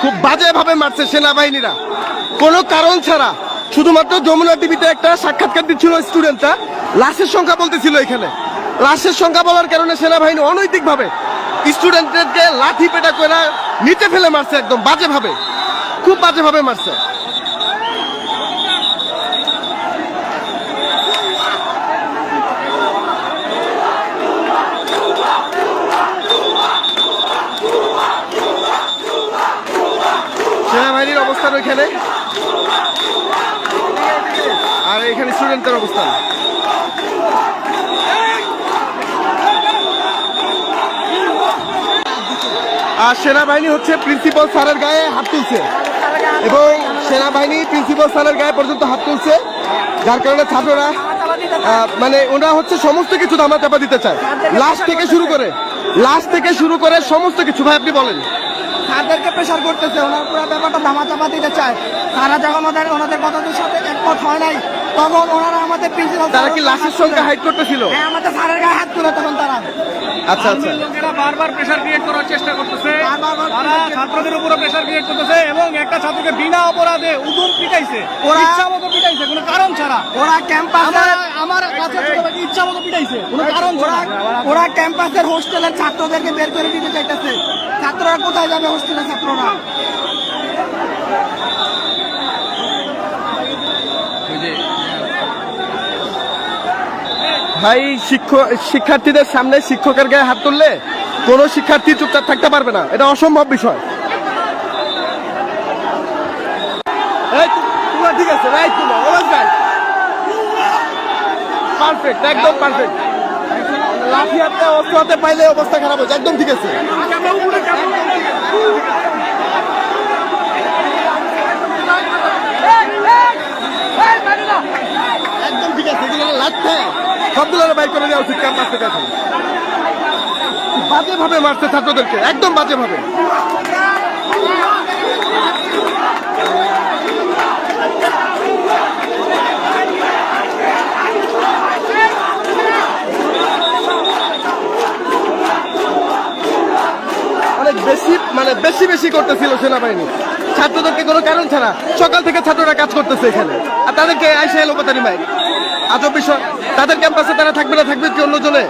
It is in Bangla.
খুব বাজে ভাবে মারছে সেনাবাহিনীরা। কোনো কারণ ছাড়া। শুধুমাত্র যমুনা টিভিতে একটা সাক্ষাৎকার দিচ্ছিল স্টুডেন্টরা। লাশের সংখ্যা বলতেছিল এখানে। লাশের সংখ্যা বলার কারণে সেনাবাহিনী অনৈতিকভাবে স্টুডেন্টদেরকে লাঠি পেটা করে নিচে ফেলে মারছে একদম বাজে ভাবে খুব বাজে ভাবে মারছে। সেনাবাহিনীর অবস্থান ওইখানে। আর এখানে স্টুডেন্টের অবস্থান। আর সেনাবাহিনী হচ্ছে প্রিন্সিপাল স্যারের গায়ে হাত তুলছে। এবং সেনাবাহিনী প্রিন্সিপাল স্যারের গায়ে পর্যন্ত হাত তুলছে। যার কারণে ছাত্ররা মানে ওরা হচ্ছে সমস্ত কিছু ধামা চাপা দিতে চায়। লাস্ট থেকে শুরু করে লাস্ট থেকে শুরু করে সমস্ত কিছু। ভাই, আপনি বলেন। তাদেরকে প্রেশার করতেছে ওনার পুরো ব্যাপারটা ধামা চাপা দিতে চায়। তারা যখন ওদের ওনাদের কথাদের সাথে একমত হয় নাই তখন ওনারা আমাদের প্রিন্সিপাল তারা কি লাশের সংখ্যা হাইড করতেছিল? হ্যাঁ আমাদের স্যারের গায়ে হাত তুলে তখন তারা। আচ্ছা আচ্ছা। লোকেরা বারবার প্রেশার ক্রিয়েট করার চেষ্টা করতেছে। তারা ছাত্রদের উপরে প্রেশার ক্রিয়েট করতেছে এবং একটা ছাত্রকে বিনা অপরাধে উদুম পিটাইছে ওরা- ইচ্ছা মতো পিটাইছে কোনো কারণ ছাড়া। ওরা ক্যাম্পাসে আমার কাছে ছোটটাকে ইচ্ছা মতো পিটাইছে কোনো কারণ ছাড়া। ওরা ক্যাম্পাসের হোস্টেলের ছাত্রদেরকে বের করে দিতে চাইতেছে। ছাত্ররা কোথায় যাবে হোস্টেলের ছাত্ররা? ভাই শিক্ষার্থীদের সামনে শিক্ষকের গায়ে হাত তুললে কোনো শিক্ষার্থী চুপচাপ থাকতে পারবে না। এটা অসম্ভব বিষয়। ঠিক আছে, রাইট পারফেক্ট একদম পারফেক্ট লাঠি হাতে অস্ত্র হাতে পাইলে অবস্থা খারাপ হয়েছে, একদম ঠিক আছে। একদম ঠিক আছে লাগছে সবগুলো বাইক করে দেওয়া উচিত থেকে কাছে বাজে ভাবে মারছে ছাত্রদেরকে, একদম বাজে বেশি মানে বেশি বেশি করতেছিল সেনাবাহিনী। ছাত্রদেরকে কোনো কারণ ছাড়া সকাল থেকে ছাত্ররা কাজ করতেছে এখানে। আর তাদেরকে আইসা এলো পাতারি মাই আজব বিষয়। তাদের ক্যাম্পাসে তারা থাকবে না, থাকবে কি অন্য জনে